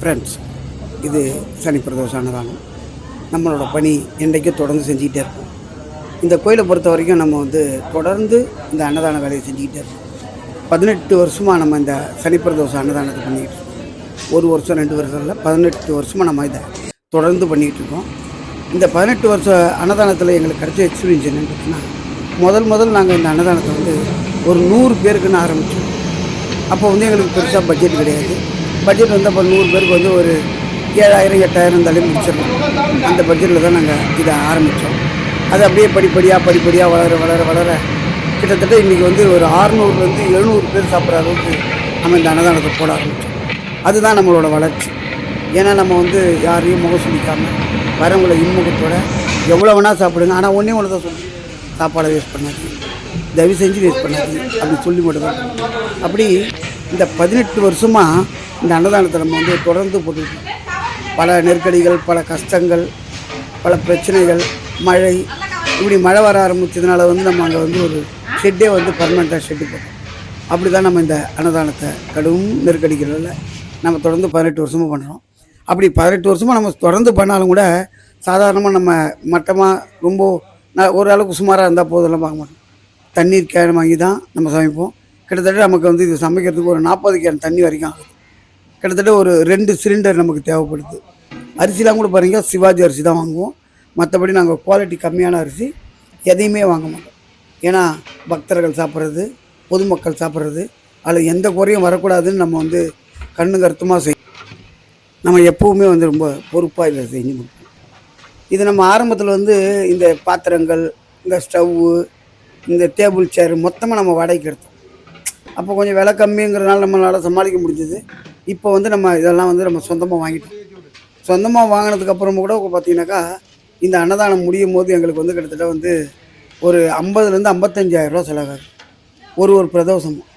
Friends இது சனி பிரதோஷ அன்னதானம் நம்மளோட பணி என்றைக்கும் தொடர்ந்து செஞ்சுக்கிட்டே இருப்போம் இந்த கோயிலை பொறுத்த வரைக்கும் நம்ம வந்து தொடர்ந்து இந்த அன்னதான வேலையை செஞ்சுக்கிட்டே இருக்கோம். பதினெட்டு வருஷமாக நம்ம இந்த சனி பிரதோஷ அன்னதானத்தை பண்ணிக்கிட்டு இருக்கோம். ஒரு வருஷம் ரெண்டு வருஷம் இல்லை பதினெட்டு வருஷமாக நம்ம இதை தொடர்ந்து பண்ணிக்கிட்டு இருக்கோம். இந்த பதினெட்டு வருஷ அன்னதானத்தில் எங்களுக்கு கிடைச்ச எக்ஸ்பீரியன்ஸ் என்னென்னு பார்த்தீங்கன்னா முதல் முதல் நாங்கள் இந்த அன்னதானத்தை வந்து ஒரு நூறு பேருக்குன்னு ஆரம்பித்தோம் அப்போ வந்து எங்களுக்கு பெருசாக பட்ஜெட் கிடையாது. பட்ஜெட் வந்து அப்போ நூறு பேருக்கு வந்து ஒரு ஏழாயிரம் எட்டாயிரம் இருந்தாலே முடிச்சிடலாம் அந்த பட்ஜெட்டில் தான் நாங்கள் இதை ஆரம்பித்தோம் அது அப்படியே படிப்படியாக படிப்படியாக வளர வளர வளர கிட்டத்தட்ட இன்றைக்கி வந்து ஒரு ஆறுநூறுலேருந்து எழுநூறு பேர் சாப்பிட்ற அளவுக்கு நம்ம இந்த அன்னதானத்தை போட ஆரம்பித்தோம் அதுதான் நம்மளோட வளர்ச்சி. ஏன்னா நம்ம வந்து யாரையும் முகம் சுளிக்காமல் வரவங்களை இன்முகத்தோட எவ்வளோ வேணால் சாப்பிடுங்க. ஆனால் ஒன்றே ஒன்று தான் சொல்லி சாப்பாடை வேஸ்ட் பண்ணாது தயவு செஞ்சு வேஸ்ட் பண்ணாது அப்படின்னு சொல்லி மட்டும் தான் அப்படி இந்த பதினெட்டு வருஷமாக இந்த அன்னதானத்தை நம்ம வந்து தொடர்ந்து போட்டுருக்கோம் பல நெருக்கடிகள் பல கஷ்டங்கள் பல பிரச்சனைகள் மழை இப்படி மழை வர ஆரம்பித்ததுனால வந்து நம்ம அங்கே வந்து ஒரு ஷெட்டே வந்து பர்மனெண்ட்டாக ஷெட்டு போட்டோம். அப்படி தான் நம்ம இந்த அன்னதானத்தை கடும் நெருக்கடிகளில் நம்ம தொடர்ந்து பதினெட்டு வருஷமாக பண்ணுறோம் அப்படி பதினெட்டு வருஷமாக நம்ம தொடர்ந்து பண்ணாலும் கூட சாதாரணமாக நம்ம மட்டமாக ரொம்ப ஓரளவுக்கு சுமாராக இருந்தால் போதெல்லாம் பார்க்க மாட்டோம். தண்ணீர் கேன் வாங்கி தான் நம்ம சமைப்போம். கிட்டத்தட்ட நமக்கு வந்து இது சமைக்கிறதுக்கு ஒரு நாற்பது கேன் தண்ணி வரைக்கும் ஆகுது. கிட்டத்தட்ட ஒரு ரெண்டு சிலிண்டர் நமக்கு தேவைப்படுது. அரிசிலாம் கூட பாருங்க சிவாஜி அரிசி தான் வாங்குவோம். மற்றபடி நாங்கள் குவாலிட்டி கம்மியான அரிசி எதையுமே வாங்க மாட்டோம். ஏன்னா பக்தர்கள் சாப்பிட்றது பொதுமக்கள் சாப்பிட்றது அதில் எந்த குறையும் வரக்கூடாதுன்னு நம்ம வந்து கண்ணு கருத்துமாக செய் நம்ம எப்போவுமே வந்து ரொம்ப பொறுப்பாக இதை செஞ்சு முடிப்போம் இது நம்ம ஆரம்பத்தில் வந்து இந்த பாத்திரங்கள் இந்த ஸ்டவ்வு இந்த டேபிள் சேர் மொத்தமாக நம்ம வாடகைக்கு எடுத்தோம். அப்போ கொஞ்சம் விலை கம்மிங்கிறதுனால நம்மளால் சமாளிக்க முடிஞ்சது. இப்போ வந்து நம்ம இதெல்லாம் வந்து நம்ம சொந்தமாக வாங்கிட்டோம். சொந்தமாக வாங்கினதுக்கு கூட பார்த்தீங்கன்னாக்கா இந்த அன்னதானம் முடியும் போது எங்களுக்கு வந்து கிட்டத்தட்ட வந்து ஒரு ஐம்பதுலேருந்து ஐம்பத்தஞ்சாயிரம் ரூபா செலவாகுது. ஒரு ஒரு பிரதோஷமும்.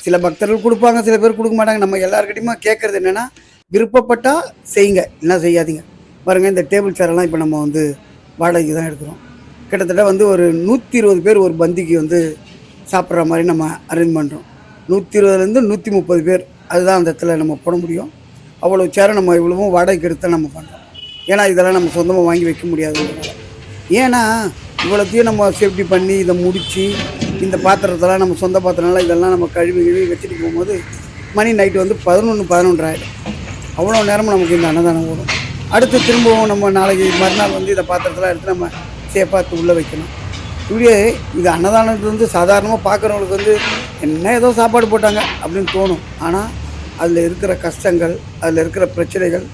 சில பக்தர்கள் கொடுப்பாங்க சில பேர் கொடுக்க மாட்டாங்க. நம்ம எல்லாருக்கிட்டையுமே கேட்குறது என்னென்னா விருப்பப்பட்டால் செய்யுங்க என்ன செய்யாதீங்க. பாருங்கள் இந்த டேபிள் சேரெல்லாம் இப்போ நம்ம வந்து வாடகைக்கு தான் எடுக்கிறோம். கிட்டத்தட்ட வந்து ஒரு நூற்றி இருபது பேர் ஒரு பந்திக்கு வந்து சாப்பிட்ற மாதிரி நம்ம அரேஞ்ச் பண்ணுறோம் நூற்றி இருபதுலேருந்து நூற்றி முப்பது பேர் அதுதான் அந்த இடத்துல நம்ம போட முடியும். அவ்வளோ சேரம் நம்ம இவ்வளவும் வாடகைக்கு எடுத்து நம்ம பண்ணுறோம் ஏன்னா இதெல்லாம் நம்ம சொந்தமாக வாங்கி வைக்க முடியாது. ஏன்னா இவ்வளோத்தையும் நம்ம சேஃப்டி பண்ணி இதை முடித்து இந்த பாத்திரத்தெல்லாம் நம்ம சொந்த பாத்திரம்லாம் இதெல்லாம் நம்ம கழுவி கழுவி வச்சுட்டு போகும்போது மணி நைட்டு வந்து பதினொன்று பதினொன்றாயிடும் அவ்வளோ நேரமும் நமக்கு இந்த அன்னதானம் வரும் அடுத்து திரும்பவும் நம்ம நாளைக்கு மறுநாள் வந்து இந்த பாத்திரத்தெல்லாம் எடுத்து நம்ம சேஃபாக உள்ளே வைக்கணும். இப்படியே இது அன்னதானத்து வந்து சாதாரணமாக பார்க்குறவங்களுக்கு வந்து என்ன ஏதோ சாப்பாடு போட்டாங்க அப்படின்னு தோணும். ஆனால் அதில் இருக்கிற கஷ்டங்கள் அதில் இருக்கிற பிரச்சனைகள்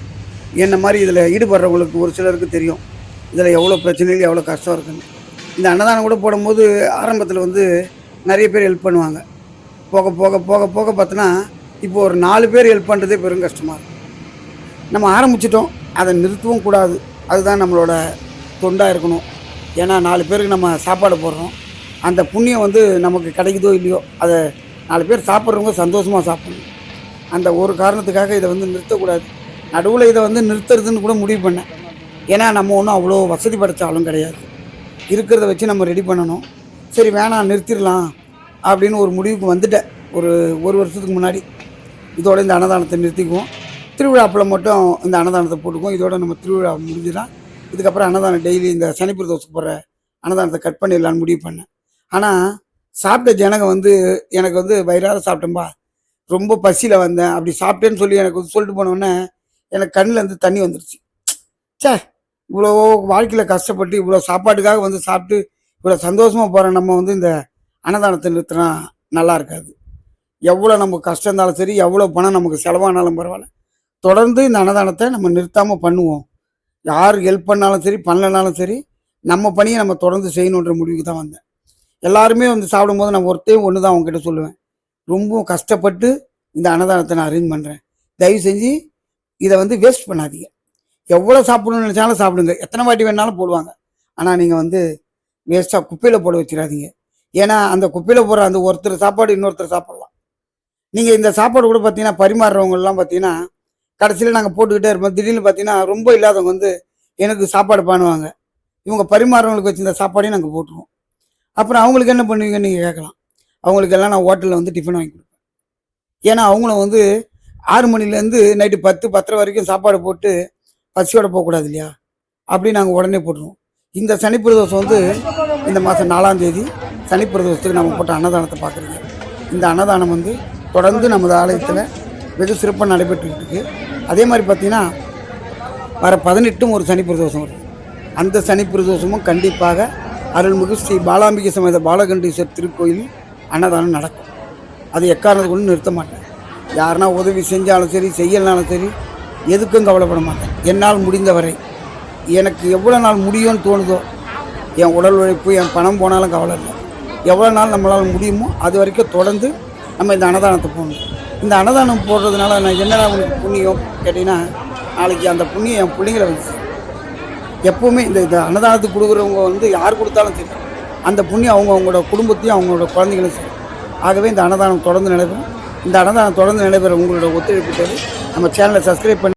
என்ன மாதிரி இதில் ஈடுபடுறவங்களுக்கு ஒரு சிலருக்கு தெரியும். இதில் எவ்வளோ பிரச்சனைகள் எவ்வளோ கஷ்டம் இருக்குன்னு. இந்த அன்னதானம் கூட போடும்போது ஆரம்பத்தில் வந்து நிறைய பேர் ஹெல்ப் பண்ணுவாங்க. போக போக போக போக பார்த்தோன்னா இப்போ ஒரு நாலு பேர் ஹெல்ப் பண்ணுறதே பெரும் கஷ்டமாக இருக்கும் நம்ம ஆரம்பிச்சிட்டோம். அதை நிறுத்தவும் கூடாது. அதுதான் நம்மளோட தொண்டாக இருக்கணும். ஏன்னா நாலு பேருக்கு நம்ம சாப்பாடு போடுறோம். அந்த புண்ணியம் வந்து நமக்கு கிடைக்குதோ இல்லையோ அதை நாலு பேர் சாப்பிட்றவங்க சந்தோஷமாக சாப்பிடணும். அந்த ஒரு காரணத்துக்காக இதை வந்து நிறுத்தக்கூடாது. நடுவில் இதை வந்து நிறுத்துறதுன்னு கூட முடிவு பண்ணேன் ஏன்னா நம்ம ஒன்றும் அவ்வளோ வசதி படைத்தாலும் கிடையாது. இருக்கிறத வச்சு நம்ம ரெடி பண்ணணும். சரி வேணாம் நிறுத்திடலாம் அப்படின்னு ஒரு முடிவுக்கு வந்துட்டேன் ஒரு ஒரு வருஷத்துக்கு முன்னாடி. இதோட இந்த அன்னதானத்தை நிறுத்திக்குவோம். திருவிழாப்பில் மட்டும் இந்த அன்னதானத்தை போட்டுக்குவோம். இதோட நம்ம திருவிழா முடிஞ்சுனா இதுக்கப்புறம் அன்னதானம் டெய்லி இந்த சனிப்பிர போகிற அன்னதானத்தை கட் பண்ணிடலான்னு முடிவு பண்ணேன். ஆனால் சாப்பிட்ட ஜனங்க வந்து எனக்கு வந்து வயிறார சாப்பிட்டேன்பா. ரொம்ப பசியில் வந்தேன். அப்படி சாப்பிட்டேன்னு சொல்லி எனக்கு வந்து சொல்லிட்டு போனோடனே எனக்கு கண்ணில் இருந்து தண்ணி வந்துருச்சு. சே இவ்வளோ வாழ்க்கையில் கஷ்டப்பட்டு இவ்வளோ சாப்பாட்டுக்காக வந்து சாப்பிட்டு இவ்வளோ சந்தோஷமாக போகிற நம்ம வந்து இந்த அன்னதானத்தை நிறுத்தினா நல்லா இருக்காது. எவ்வளோ நமக்கு கஷ்டம் இருந்தாலும் சரி எவ்வளோ பணம் நமக்கு செலவானாலும் பரவாயில்ல. தொடர்ந்து இந்த அன்னதானத்தை நம்ம நிறுத்தாமல் பண்ணுவோம். யார் ஹெல்ப் பண்ணாலும் சரி பண்ணலனாலும் சரி நம்ம பணியை நம்ம தொடர்ந்து செய்யணுன்ற முடிவுக்கு தான் வந்தேன். எல்லாருமே வந்து சாப்பிடும்போது நான் ஒருத்தையும் ஒன்று தான் அவங்ககிட்ட சொல்லுவேன். ரொம்ப கஷ்டப்பட்டு இந்த அன்னதானத்தை நான் அரேஞ்ச் பண்ணுறேன் தயவு செஞ்சு இதை வந்து வேஸ்ட் பண்ணாதீங்க. எவ்வளோ சாப்பிடணும்னு நினச்சாலும் சாப்பிடுங்க. எத்தனை வாட்டி வேணாலும் போடுவாங்க. ஆனால் நீங்கள் வந்து வேஸ்ட்டாக குப்பையில் போட வச்சிடாதீங்க. ஏன்னா அந்த குப்பையில் போடுற அந்த ஒருத்தர் சாப்பாடு இன்னொருத்தர் சாப்பிடலாம். நீங்கள் இந்த சாப்பாடு கூட பார்த்தீங்கன்னா பரிமாறுறவங்கலாம் பார்த்தீங்கன்னா கடைசியில் நாங்கள் போட்டுக்கிட்டே இருப்போம். திடீர்னு பார்த்தீங்கன்னா ரொம்ப இல்லாதவங்க வந்து எனக்கு சாப்பாடு பண்ணுவாங்க இவங்க பரிமாறுறவங்களுக்கு வச்சு இந்த சாப்பாடையும் நாங்கள் போட்டுருவோம். அப்புறம் அவங்களுக்கு என்ன பண்ணுவீங்கன்னு நீங்கள் கேட்கலாம். அவங்களுக்கெல்லாம் நான் ஹோட்டலில் வந்து டிஃபன் வாங்கி கொடுப்பேன். ஏன்னா அவங்களும் வந்து ஆறு மணிலேருந்து நைட்டு பத்து பத்தரை வரைக்கும் சாப்பாடு போட்டு பசியோட போகக்கூடாது இல்லையா? அப்படி நாங்கள் உடனே போட்டுருவோம். இந்த சனி பிரதோஷம் வந்து இந்த மாதம் நாலாம் தேதி சனி பிரதோஷத்துக்கு நம்ம போட்ட அன்னதானத்தை பார்க்குறீங்க இந்த அன்னதானம் வந்து தொடர்ந்து நமது ஆலயத்தில் வெகு சிறப்பாக நடைபெற்றுக்கிட்டு இருக்கு. அதே மாதிரி பார்த்தீங்கன்னா வர பதினெட்டும் ஒரு சனி பிரதோஷம் வருது. அந்த சனி பிரதோஷமும் கண்டிப்பாக அருள்மிகு ஸ்ரீ பாலாம்பிகை சமேத பாலகண்டீஸ்வர் திருக்கோயில் அன்னதானம் நடக்கும். அது எக்காரணத்தை கொண்டு நிறுத்த மாட்டேன். யாருனா உதவி செஞ்சாலும் சரி செய்யலனாலும் சரி எதுக்கும் கவலைப்பட மாட்டேன். என்னால் முடிந்தவரை. எனக்கு எவ்வளோ நாள் முடியும்னு தோணுதோ என் உடல் உழைப்பு என் பணம் போனாலும் கவலை இல்லை. எவ்வளோ நாள் நம்மளால் முடியுமோ அது வரைக்கும் தொடர்ந்து நம்ம இந்த அன்னதானத்தை போடணும். இந்த அன்னதானம் போடுறதுனால நான் என்னடா உனக்கு புண்ணியம் கேட்டிங்கன்னா நாளைக்கு அந்த புண்ணியம் என் பிள்ளைங்களை வந்து எப்போவுமே இந்த இந்த அன்னதானத்துக்கு கொடுக்குறவங்க வந்து யார் கொடுத்தாலும் சரி அந்த புண்ணியம் அவங்க அவங்களோட குடும்பத்தையும் அவங்களோட குழந்தைகளும் சரி. ஆகவே இந்த அன்னதானம் தொடர்ந்து நடைபெறும். இந்த அன்னதானம் தொடர்ந்து நடைபெற உங்களோட ஒத்துழைப்பு தேவை. நம்ம சேனலை சப்ஸ்கிரைப் பண்ணி